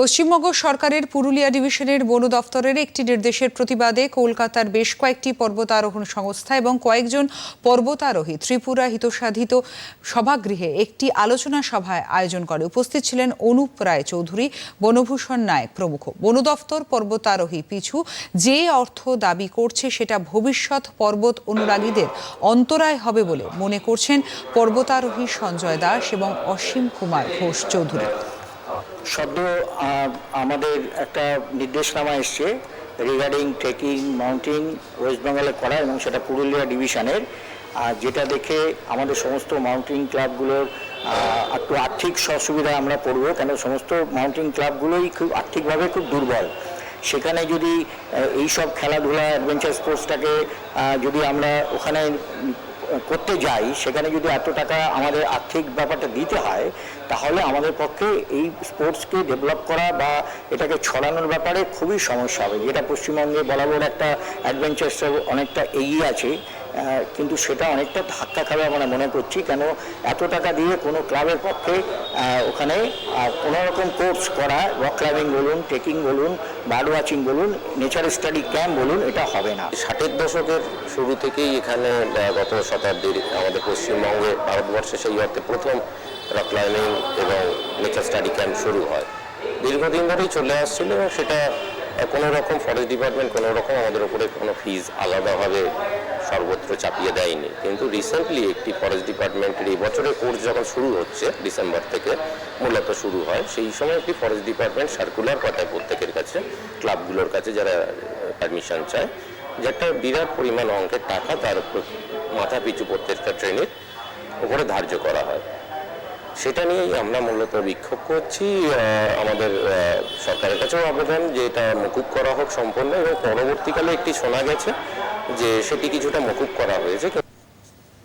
পশ্চিমবঙ্গ সরকারের পুরুলিয়া ডিভিশনের বন দফতরের একটি নির্দেশের প্রতিবাদে কলকাতার বেশ কয়েকটি পর্বতারোহণ সংস্থা এবং কয়েকজন পর্বতারোহী ত্রিপুরা হিতসাধিত সভাগৃহে একটি আলোচনা সভায় আয়োজন করে। উপস্থিত ছিলেন অনুপ রায় চৌধুরী, বনভূষণ নায়ক প্রমুখ। বন দফতর পর্বতারোহী পিছু যে অর্থ দাবি করছে সেটা ভবিষ্যৎ পর্বত অনুরাগীদের অন্তরায় হবে বলে মনে করছেন পর্বতারোহী সঞ্জয় দাস এবং অসীম কুমার ঘোষ চৌধুরী। সদ্য আমাদের একটা নির্দেশনামা এসছে রিগার্ডিং ট্রেকিং মাউন্টেন ওয়েস্ট বেঙ্গলে করা এবং সেটা পুরুলিয়া ডিভিশনের আর যেটা দেখে আমাদের সমস্ত মাউন্টেন ক্লাবগুলোর একটু আর্থিক অসুবিধায় আমরা পড়ব, কেন সমস্ত মাউন্টেন ক্লাবগুলোই খুব আর্থিকভাবে খুব দুর্বল। সেখানে যদি এই সব খেলাধুলা অ্যাডভেঞ্চার স্পোর্টসটাকে যদি আমরা ওখানে করতে যাই, সেখানে যদি এত টাকা আমাদের আর্থিক ব্যাপারটা দিতে হয়, তাহলে আমাদের পক্ষে এই স্পোর্টসকে ডেভেলপ করা বা এটাকে ছড়ানোর ব্যাপারে খুবই সমস্যা হবে। যেটা পশ্চিমবঙ্গে বরাবর একটা অ্যাডভেঞ্চার অনেকটা এগিয়ে আছে। কিন্তু সেটা অনেকটা ধাক্কা খাবে আমরা মনে করছি কেন এত টাকা দিয়ে কোনো ক্লাবের পক্ষে ওখানে আহ, কোনো রকম কোর্স করা রক ক্লাইম্বিং বলুন ট্রেকিং বলুন বার্ড ওয়াচিং বলুন নেচার স্টাডি ক্যাম্প বলুন এটা হবে না। ষাটের দশকের শুরু থেকেই এখানে গত শতাব্দীর আমাদের পশ্চিমবঙ্গে ভারতবর্ষে সেই অর্থে প্রথম রক ক্লাইম্বিং এবং নেচার স্টাডি ক্যাম্প শুরু হয়। দীর্ঘদিন ধরেই চলে আসছিল এবং সেটা কোনো রকম ফরেস্ট ডিপার্টমেন্ট কোনো রকম আমাদের উপরে কোনো ফিজ আলাদাভাবে সর্বত্র চাপিয়ে দেয়নি। কিন্তু রিসেন্টলি একটি ফরেস্ট ডিপার্টমেন্টের এই বছরের কোর্স যখন শুরু হচ্ছে ডিসেম্বর থেকে মূলত শুরু হয়, সেই সময় একটি ফরেস্ট ডিপার্টমেন্ট সার্কুলার পাঠায় প্রত্যেকের কাছে ক্লাবগুলোর কাছে যারা পারমিশন চায়, যে একটা বিরাট পরিমাণ অঙ্কের টাকা তার মাথা পিছু প্রত্যেকটা ট্রেনের উপরে ধার্য করা হয়। সেটা নিয়েই আমরা মূলত বিক্ষোভ করছি। আমাদের সরকারের কাছেও আবেদন যে এটা মকুব করা হোক সম্পূর্ণ এবং পরবর্তীকালে একটি শোনা গেছে যে সেটি কিছুটা মকুব করা হয়েছে।